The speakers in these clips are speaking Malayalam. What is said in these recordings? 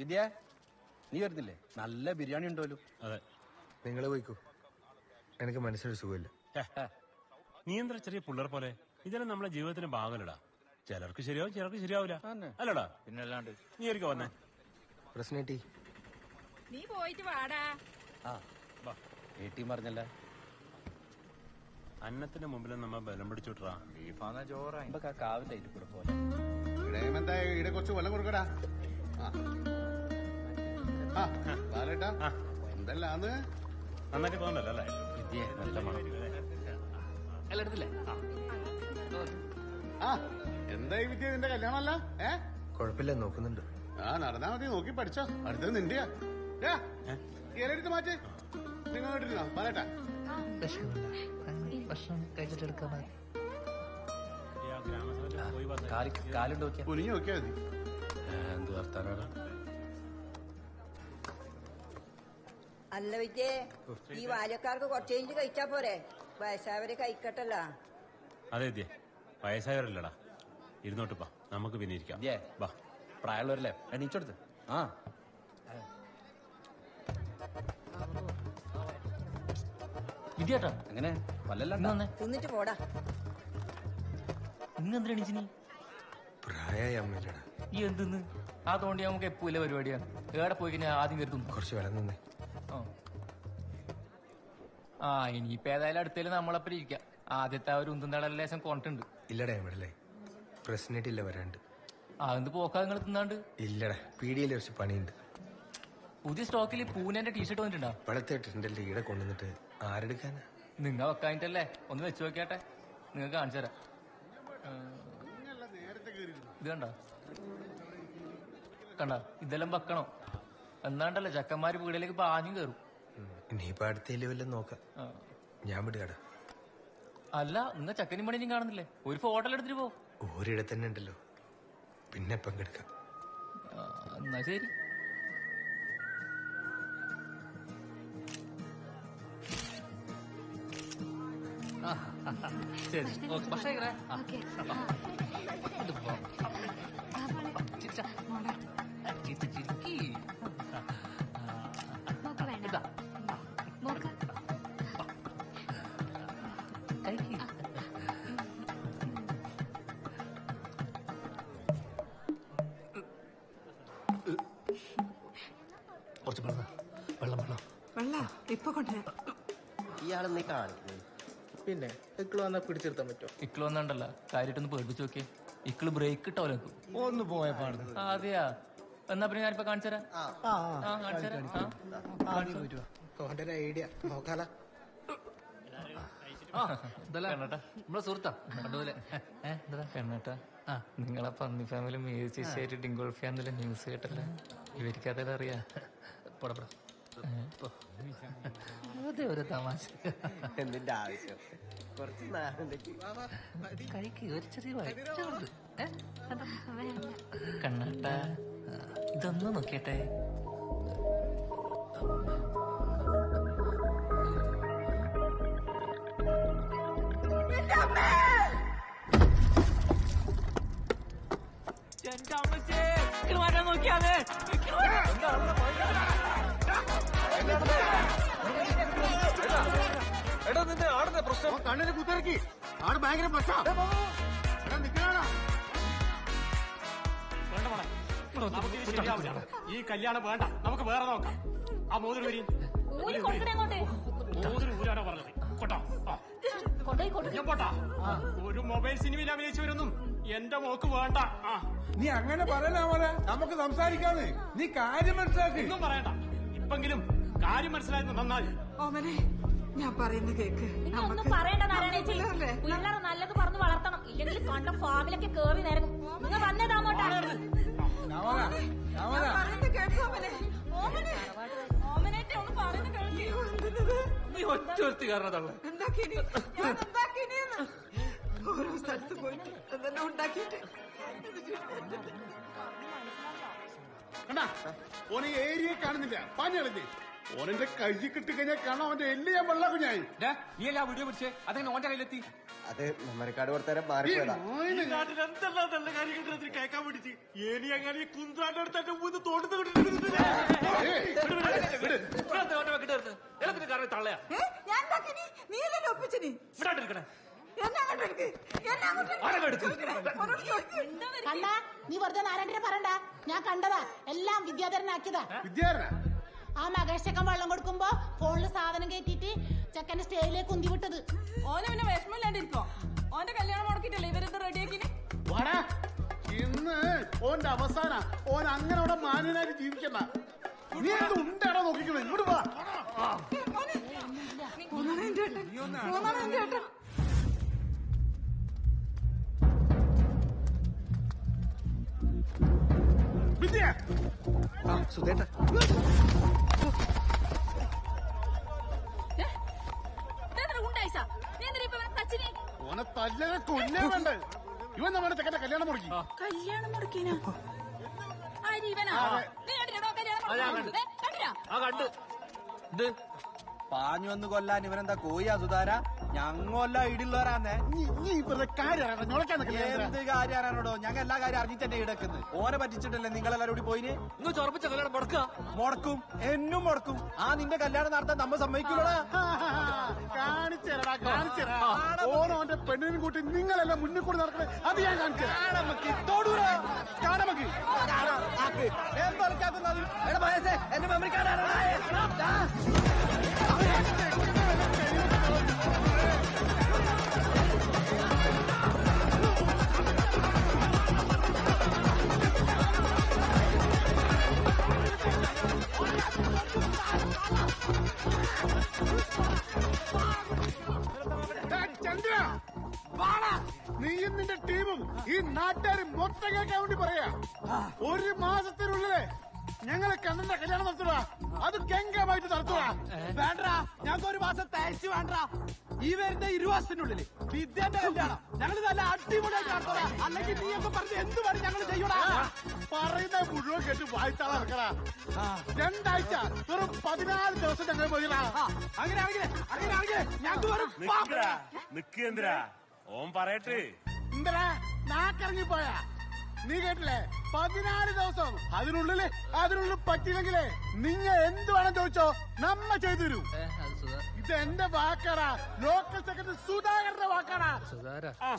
വിദ്യ നീ വരുന്നില്ലേ? നല്ല ബിരിയാണി ഉണ്ടല്ലോ അതെ. നിങ്ങൾ പോയിക്കോ. എനിക്ക് മനസ്സിലൊരു സുഖമില്ല. നീ എന്താ ചെറിയ പിള്ളേർ പോലെ? ഇതെല്ലാം നമ്മളെ ജീവിതത്തിന്റെ ഭാഗമല്ലടാ. ചിലർക്ക് ശരിയാവും ചിലർക്ക് ശരിയാവില്ല. അല്ലടാ. പിന്നല്ലാണ്ട് നീ ഒരിക്കൽ വന്നേ? പ്രശ്നേട്ടി നീ പോയിട്ട് വാടാ. ആ ടി പറഞ്ഞല്ല. അന്നത്തിന്റെ മുമ്പിൽ നമ്മ ബലം പിടിച്ചോട്ടാ ബീഫാന്ന ചോറാ. കാവിന്റെ അതിൽ കൂടെ പോലെ. ഇവിടെ കുറച്ച് വെള്ളം കൊടുക്കടാ? ബാലേട്ടാ എന്തെല്ലാന്ന്? നന്നായിട്ട് തോന്നല്ലോ അല്ലേ? വിദ്യ നല്ല മണം. ആ. എന്തായി വിദ്യ? നിന്റെ കല്യാണമല്ല? ഏ? കുഴപ്പമില്ല നോക്കുന്നുണ്ട്. ആ നടന്നാ മതി നോക്കി പഠിച്ചോ. അടുത്തത് നിന്റെയാ ഇലഎടുത്ത് മാറ്റി. നിങ്ങൾ കേട്ടിരുന്നോ പറയട്ടെ ഭക്ഷണം കഴിച്ചിട്ടെടുക്കാൻ പോയി നോക്കിയാൽ കാലി കാലുണ്ട് നോക്കിയാ? കുനിഞ്ഞു നോക്കിയാ മതി. എന്ത് വർത്താനാണ് അല്ല വിജയേ ഈ ബാല്യക്കാർക്ക് കുറച്ചേഞ്ച് കഴിച്ചാ പോരെ? വയസ്സായവരെ കഴിക്കട്ടല്ല. അതെ വിദ്യ വയസ്സായവരല്ലടാ. ഇരുന്നോട്ട് പാ നമുക്ക് പിന്നെ ഇരിക്കാം. വാ. പ്രായമുള്ളവരല്ലേ? എണീച്ചെടുത്ത് ആ. വിദ്യാട്ടാ. എങ്ങനെ? വല്ലല്ല തിന്നിട്ട് പോടാ. ഇന്ന് എന്തിനാ എണീച്ച് നീ പ്രായമായ അമ്മയില്ലടാ. ഈ എന്തിന്ന്? ആ തോണ്ടി നമുക്ക് എപ്പോയില്ല പരിപാടിയാണ്. ഏടെ പോയി കഴിഞ്ഞാൽ ആദ്യം കരുതും. കുറച്ച് വില നിന്നേ. ആ. ഇനിയിപ്പ ഏതായാലും അടുത്തേലും നമ്മളപ്പം ഇരിക്കാം. ആദ്യത്തെ ആ ഒരു ഉന്തുന്നടല ലേശം കൊണ്ടുണ്ട് ഇല്ലടേ ഇവിടെ പ്രശ്നമായിട്ടില്ല വരാണ്ട്. ആ എന്ത് പോക്കാ നിങ്ങൾ തിന്നാണ്ട്? ഇല്ലടാ പീടിയയിൽ കുറച്ച് പണിയുണ്ട്. പുതിയ സ്റ്റോക്കിൽ പൂനെന്റെ ടീഷർട്ട് വന്നിട്ടുണ്ടോ? ഇപ്പോഴത്തെ ട്രെൻഡല്ലേ ഇവിടെ കൊണ്ടുവന്നിട്ട്. ആരെടുക്കാനാ? നിങ്ങ വെക്കാനിട്ടല്ലേ ഒന്ന് വെച്ച് നോക്കിയാട്ടെ. നിങ്ങൾക്ക് കാണിച്ചു തരാം. ഇത് കണ്ട? കണ്ട? ഇതെല്ലാം വെക്കണം. എന്നാണ്ടല്ലേ ചക്കന്മാര് വീടിലേക്ക് പാഞ്ഞും കയറും നീ ഇനിയിപ്പോ അടുത്തേലും വല്ലതും നോക്കാം. ഞാൻ വിടുകട. അല്ല ഇന്ന് ചക്കനും പണിയും കാണുന്നില്ലേ? ഒരു ഫോട്ടോ എടുത്തിട്ട് പോ. ഒരിടത്ത് തന്നെ ഉണ്ടല്ലോ. പിന്നെ പങ്കെടുക്കാം എന്നാ ശരി. ശരി. ഓക്കെ ഭക്ഷണം കഴിക്കണേ. ആ. ചിരിക്ക്. കഴിക്ക്. കുറച്ച് വെള്ളം വെള്ളം വെള്ളം വെള്ള ഇപ്പൊ കൊണ്ടുവരാം ഇയാളെന്നീ കാണിക്കുന്നത് പിന്നെ ഇക്കിൾ വന്നാ പിടിച്ചിരുത്താൻ പറ്റുമോ ഇക്കിൾ വന്നണ്ടല്ല കാര്യമായിട്ടൊന്ന് പേടിപ്പിച്ച് നോക്കിയേ ഇക്കിൾ ബ്രേക്ക് ഇട്ടോ ഒന്ന് പോയ പാടുന്നു അതെയാ എന്നാ പിന്നെ ഞാനിപ്പോ കാണിച്ചുതരാം ആ. ആ ആ. ഓന്റെ ഒരു ഐഡിയ. നോക്കാല. പെണ്ണേട്ടാ നമ്മളെ സുഹൃത്താ. പെണ്ണേട്ടാ നിങ്ങളെ പന്നി ഫാമിലി മ്യൂസിഷ്യമായിട്ട് ഡിംഗോൾഫിയാന്നല്ലേ ന്യൂസ് കേട്ടല്ലേ? ഇവർക്ക് അതെല്ലാം അറിയാ. അതെ ഒരു തമാശ. എന്തിന്റെ ആവശ്യം? കുറച്ച് നാളുണ്ടെങ്കിൽ ഒരു ചെറിയ വയറ്റുണ്ട് കണ്ണാട്ടാ. ഇതൊന്നും നോക്കിയട്ടെ കണ്ണിന് കുത്തിറക്കി. ആട് ഭയങ്കര പ്രശ്നം. നമുക്ക് ഇത് ശരിയാവില്ല. ഈ കല്യാണം വേണ്ട. നമുക്ക് വേറെ നോക്കാം. ആ മോതിരം വരി മോതിരം ഊരാനോ പറഞ്ഞത്. കൊട്ടോ? ആ. ഞാൻ പോട്ടാ. ഒരു മൊബൈൽ സിനിമയിൽ അഭിനയിച്ചവരൊന്നും എന്റെ മോക്ക് വേണ്ട. ആ. നീ അങ്ങനെ പറയണ പോലെ നമുക്ക് സംസാരിക്കാന്ന്. നീ കാര്യം മനസ്സിലാക്കി. ഒന്നും പറയണ്ട. ഇപ്പെങ്കിലും കാര്യം മനസ്സിലായിരുന്നു നന്നായി. ഓമനെ ഞാൻ പറയുന്ന കേക്ക് ഒന്നും പറയണ്ട നാരായണേച്ചി പിള്ളേർ നല്ലത് പറഞ്ഞു വളർത്തണം. ഇല്ലെങ്കിൽ കണ്ട ഫാമിലൊക്കെ കേറി നേരം നിങ്ങൾ വന്നേതാമോട്ടാ നീ ഒറ്റ ഒരുത്തി കാരണത്തള്ള എന്താക്കിനി? ഞാൻ എന്താക്കിനിന്ന് ഓരോ സ്ഥലത്ത് പോയിട്ട് എന്തെല്ലാം ഉണ്ടാക്കിയിട്ട്. കണ്ടാ? ഓനെ ഏരിയ കാണുന്നില്ല. പാഞ്ഞളിഞ്ഞ് ഓനെന്റെ കൈ കിട്ടിക്കഴിഞ്ഞാൽ കാണാൻ അവന്റെ എല്ലാ വെള്ള കുഞ്ഞായി നീ അല്ല വീഡിയോ പിടിച്ചേ? അതെങ്ങനെ ഓന്റെ കയ്യിലെത്തി? അത് മെമ്മറിക്കാട് കൊടുത്തരം മാറിപ്പോയതാ എന്തെല്ലാം നല്ല കേൾക്കാൻ പിടിച്ച് അങ്ങനെ മുന്ന് നീ വെറുതെ നാരായണനെ പറയണ്ട. ഞാൻ കണ്ടതാ. എല്ലാം വിദ്യാധരനാക്കിയതാ. വിദ്യാരന ആ മകേഷ് ചെക്കൻ വെള്ളം കൊടുക്കുമ്പോ ഫോണിൽ സാധനം കയറ്റിട്ട് ചെക്കന്റെ സ്റ്റേജിലേക്ക് കുന്തി വിട്ടത്. ഓനെ പിന്നെ വിഷമില്ലാണ്ടിരിക്കോ? ഓന്റെ കല്യാണം മുടക്കിട്ടല്ലേ ഇവരെന്ത് റെഡിയാക്കിന്? വാടാ. ഇന്ന് ഓന്റെ അവസാന. ഓൻ അങ്ങനെ അവിടെ മാന്യനായിട്ട് ജീവിക്കണ്ട. നീ എന്ത് ഉണ്ടാണോ നോക്കിക്കണേ. ഇങ്ങോട്ട് വാ. ആ സുധേട്ട ഓനെ തല്ലനെ കൊല്ലാൻ വേണ്ട. ഇവൻ നമ്മുടെ ചെക്കന്റെ കല്യാണം മുടക്കി. കല്യാണം മുടക്കിനാ പാഞ്ഞു വന്ന് കൊല്ലാൻ ഇവനെന്താ കോയാ സുധാര? ഞങ്ങല്ല ഇടുള്ളവരാന്നേ ഇവരുടെ കാര്യം ഞൊളക്കാൻ എന്ത് കാര്യം അറിയാനോടോ ഞങ്ങൾ എല്ലാ കാര്യം അറിഞ്ഞിട്ടെന്നെ ഇടക്കുന്നത് ഓനെ പറ്റിച്ചിട്ടല്ലേ നിങ്ങളെല്ലാരും കൂടി പോയിന്? നിങ്ങൾ ചൊറപ്പിച്ച കല്യാണം മുടക്കുക. മുടക്കും. എന്നും മുടക്കും. ആ നിന്റെ കല്യാണം നടത്താൻ നമ്മ സമ്മതിക്കൂടാ കാണിച്ചേരടാ കാണിച്ചേരാ. പെണ്ണിനും കൂട്ടി നിങ്ങളെല്ലാം മുന്നിൽ കൂടി നടക്കണേ. അത് ഞാൻ കാണിച്ചു എന്റെ മെമ്മറിക്കാരാണ് ചന്ദ്ര നീയും നിന്റെ ടീമും ഈ നാട്ടുകാരും മൊത്തം കേൾക്കാൻ വേണ്ടി പറയാ. ഒരു മാസത്തിനുള്ളിൽ ഞങ്ങളെ കണ്ണന്റെ കല്യാണം നടത്തുക അത് ഗംഗമായിട്ട് നടത്തുക വേണ്ട ഞങ്ങൾക്ക് ഒരു മാസം തയ്ച്ചു വേണ്ട ഈ വരുന്ന ഇരുവാസത്തിനുള്ളിൽ വിദ്യന്റെ കല്യാണം ഞങ്ങൾ നല്ല അടിപൊളിയായിട്ട് നടത്തുക അല്ലെങ്കിൽ നീ ഒക്കെ പറഞ്ഞ് എന്ത് പറഞ്ഞു ഞങ്ങൾ ചെയ്യണ മുഴുവൻ കേട്ട് വായിച്ചാളാ ഇറക്കടാ രണ്ടാഴ്ച വെറും പതിനാല് ദിവസം ഞങ്ങൾ പോയിടാ അങ്ങനെയാണെങ്കിൽ അങ്ങനെയാണെങ്കിൽ ഞങ്ങൾക്ക് വെറും. നിക്കേന്ദ്രാ ഓൻ പറയട്ടെ. എന്തരാ നാക്കിറങ്ങി പോയാ. നീ കേട്ടില്ലേ? പതിനാല് ദിവസം. അതിനുള്ളിൽ അതിനുള്ളിൽ പറ്റിയില്ലെങ്കിലേ നിങ്ങ എന്ത് വേണം ചോദിച്ചോ നമ്മ ചെയ്തു തരൂ. ഇത് എന്റെ വാക്കാടാ. ലോക്കൽ സെക്രട്ടറി സുധാകരന്റെ വാക്കാടാ. സുധാര ആ.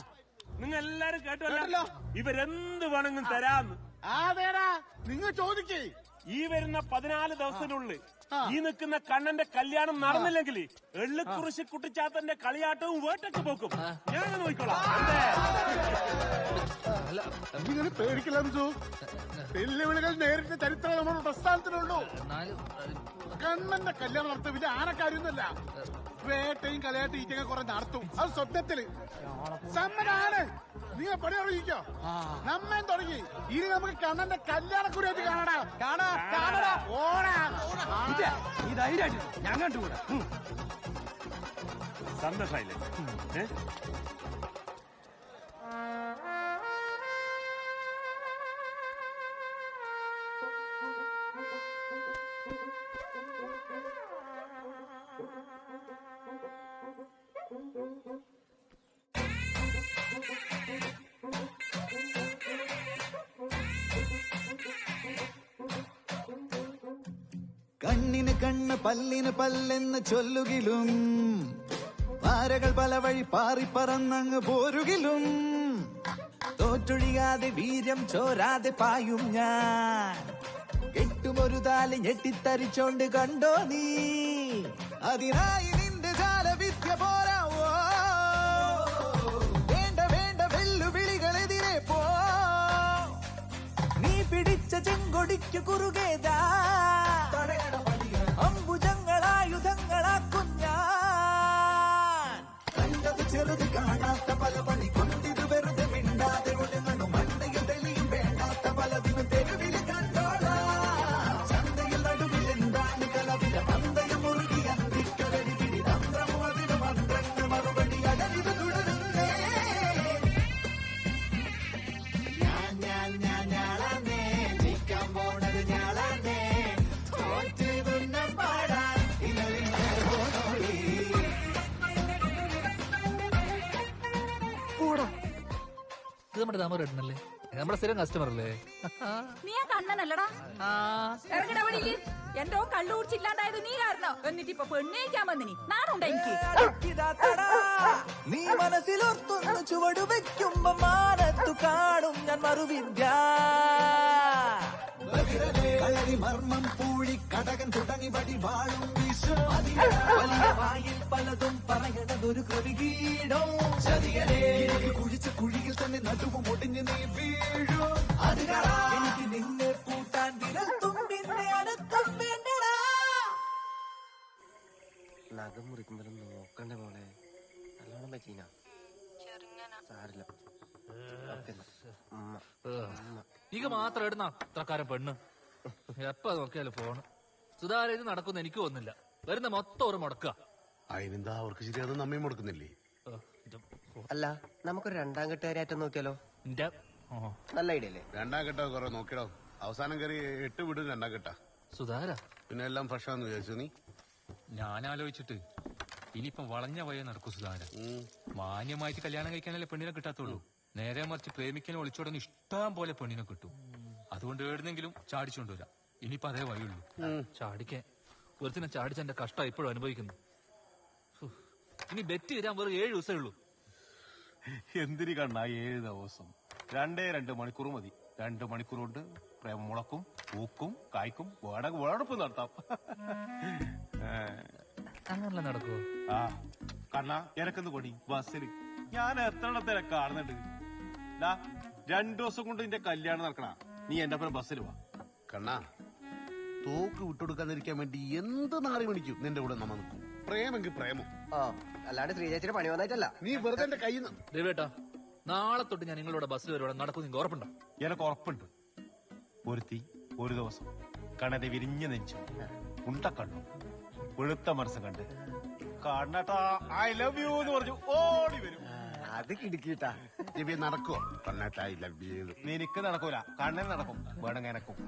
നിങ്ങൾ എല്ലാരും കേട്ടല്ലോ. ഇവരെന്ത് വേണമെങ്കിലും തരാന്ന്. അതേടാ. നിങ്ങൾ ചോദിക്കേ. ഈ വരുന്ന പതിനാല് ദിവസത്തിനുള്ളിൽ ഈ നിൽക്കുന്ന കണ്ണന്റെ കല്യാണം നടന്നില്ലെങ്കിൽ എള്ളുക്കുറിശി കുട്ടിച്ചാത്തന്റെ കളിയാട്ടവും വേട്ടൊക്കെ പോക്കും. ഞാൻ നോക്കിക്കോളാം. എന്തേ? നിങ്ങൾ പേടിക്കില്ല അംസു വെല്ലുവിളികൾ നേരിട്ട ചരിത്രം നമ്മുടെ പ്രസ്ഥാനത്തിനുള്ളൂ കണ്ണന്റെ കല്യാണം നടത്തും പിന്നെ ആനക്കാര്യൊന്നുമല്ല. വേട്ടയും കലയാട്ടും ഈറ്റൊക്കെ കുറെ നടത്തും. അത് സ്വപ്നത്തിൽ സമ്മനാണ് നിങ്ങൾ പണി തുടങ്ങിക്കോ നമ്മൻ തുടങ്ങി? ഇനി നമുക്ക് കണ്ണന്റെ കല്യാണക്കുറി വെച്ച് കാണടാ കാണാ കാണടാ ഓടാ ഈ ധൈര്യമായിട്ട് ഞാൻ കണ്ടുകൂടാ. സന്തോഷായില്ലേ? കണ്ണിന് കണ്ണ് പല്ലിന് പല്ലെന്ന് ചൊല്ലുകിലും. പാരകൾ പല വഴി പാറിപ്പറന്നങ്ങ് പോരുകിലും. തോറ്റൊഴിയാതെ വീര്യം ചോരാതെ പായും ഞാൻ. കെട്ടുമൊരു താൽ ഞെട്ടിത്തരിച്ചോണ്ട് കണ്ടോ നീ? അതിനായി നിന്റെ ജാലവിദ്യ പോരാവോ? വേണ്ട വേണ്ട വെല്ലുവിളികളെതിരെ പോ. നീ പിടിച്ച ചെങ്കൊടിക്ക് കുറുകേതാ അമ്പുജങ്ങളായുധങ്ങളാക്കും ഞാൻ. കണ്ടത് ചെറുത് കാണാത്ത പല പണി കൊണ്ടിത് വെറുതെ നമ്മുടെ ദാമർ റെഡ്നല്ലേ? നമ്മുടെ സ്ഥിരം കസ്റ്റമർ അല്ലേ? നീ ആ കണ്ണനല്ലടാ. ഇറങ്ങടാ വെളിയിൽ എന്റെ ഓൻ കള്ളു കുടിച്ചില്ലാണ്ടായത് നീ കാരണോ എന്നിട്ട് ഇപ്പൊ പെണ്ണേക്കാൻ വന്നിനി. നാടുണ്ട എനിക്ക്? നീ മനസ്സിലോർത്തൊന്ന് ചുവട് വെക്കുമ്പോ മാനത്തു കാണും ഞാൻ മറുവിദ്യ. കളരി മർമ്മം പൂഴി കടകൻ തുടങ്ങി വടി വലിയ വായിൽ പലതും പറയണതൊരു കൃതികീടോ. ചതിയലേ കുഴിച്ച കുഴിയിൽ തന്നെ നടുവും ഒടിഞ്ഞ് നീ വീഴും. അതിനാ എനിക്ക് നിന്നെ കൂട്ടാൻ വിരൽ തുമ്പിന്റെ അടുത്തും വേണ്ടടാ നഖം മുറിക്കുമ്പോഴും നോക്കണ്ട മോളെ? നല്ലോണം പറ്റീന? സാരില്ല. ഓക്കേ എന്നാ. ഇക മാത്രം ഇടുന്ന അത്രക്കാരൻ പെണ്ണ്. എപ്പ നോക്കിയാലും ഫോണ് സുധാര ഇത് നടക്കുന്ന എനിക്ക് ഒന്നില്ല വരുന്ന മൊത്തം ഒരു മുടക്കുക. അതിനെന്താ അവർക്ക് ശരിയാതെ നമ്മയും മുടക്കുന്നില്ലേ? അല്ല നമുക്കൊരു രണ്ടാം കെട്ടുകാരായിട്ട് നോക്കിയാലോ? എന്റെ നല്ല ഐഡിയ അല്ലേ? രണ്ടാം കെട്ടോ കുറെ നോക്കിടോ. അവസാനം കയറി എട്ട് വിടും രണ്ടാം കെട്ടാ സുധാര പിന്നെ എല്ലാം ഫ്രഷാന്ന് വിചാരിച്ചു നീ? ഞാൻ ആലോചിച്ചിട്ട് ഇനിയിപ്പം വളഞ്ഞ വയ നടക്കും സുധാര മാന്യമായിട്ട് കല്യാണം കഴിക്കാനല്ലേ പെണ്ണിനെ കിട്ടാത്തുള്ളൂ. നേരെ മറിച്ച് പ്രേമിക്കനെ ഒളിച്ചോടാൻ ഇഷ്ടം പോലെ പെണ്ണിനെ കിട്ടും. അതുകൊണ്ട് എവിടുന്നെങ്കിലും ചാടിച്ചോണ്ടുവരാം. ഇനിയിപ്പോ അതേ വഴിയുള്ളൂ. ചാടിക്കെ. ഒരുത്തിനെ ചാടിച്ച എന്റെ കഷ്ടം ഇപ്പോഴും അനുഭവിക്കുന്നു. ഇനി ബെറ്റ് വരാൻ വെറും ഏഴ് ദിവസമേ ഉള്ളൂ. എന്തിരി കണ്ണ ഏഴ് ദിവസം. രണ്ടേ രണ്ട് മണിക്കൂർ മതി. രണ്ട് മണിക്കൂർ കൊണ്ട് പ്രേമം മുളക്കും പൂക്കും കായ്ക്കും വേണമെങ്കിൽ വേടൊപ്പം നടത്താം. അങ്ങനല്ല നടക്കുവോ? ആ. കണ്ണ എനക്കൊന്ന് കൊടി. ബസ്സിൽ ഞാൻ എത്ര കാണുന്നുണ്ട് രണ്ടു ദിവസം കൊണ്ട് നിന്റെ കല്യാണം നടക്കണ. നീ എന്റെ ഒപ്പം ബസ്സിൽ വാ. കണ്ണാ തോക്ക് വിട്ടുകൊടുക്കാതിരിക്കാൻ വേണ്ടി എന്ത് നാറി മണിക്കും നിന്റെ കൂടെ നമ്മ നിൽക്കും. പ്രേമെങ്കിൽ പ്രേമം. ആ അല്ലാണ്ട് ശ്രീചേച്ചിയുടെ പണി വന്നായിട്ടല്ല നീ വെറുതെ എന്റെ കയ്യിൽ ദേവേട്ടാ നാളെ തൊട്ട് ഞാൻ നിങ്ങളുടെ ബസ്സിൽ വരുവാണ്. നടക്കും നിങ്ങൾക്ക് ഉറപ്പുണ്ടോ? എനക്ക് ഉറപ്പുണ്ട്. ഒരുത്തി ഒരു ദിവസം. കണ്ണനെ വിരിഞ്ഞു നെഞ്ചു. ഉണ്ടക്കണ്ണു വെളുത്ത മനസ്സ് കണ്ട്. കണ്ണട്ടാ ഐ ലവ് യു എന്ന് പറഞ്ഞു. ഓടി വരും. അത് കിടുക്കിട്ടാ. ദിവ്യ നടക്കോ ലവ് ലഭ്യത് നിനക്ക് നടക്കൂല. കണ്ണൻ നടക്കും. വേണമെങ്കിൽ എനക്കും.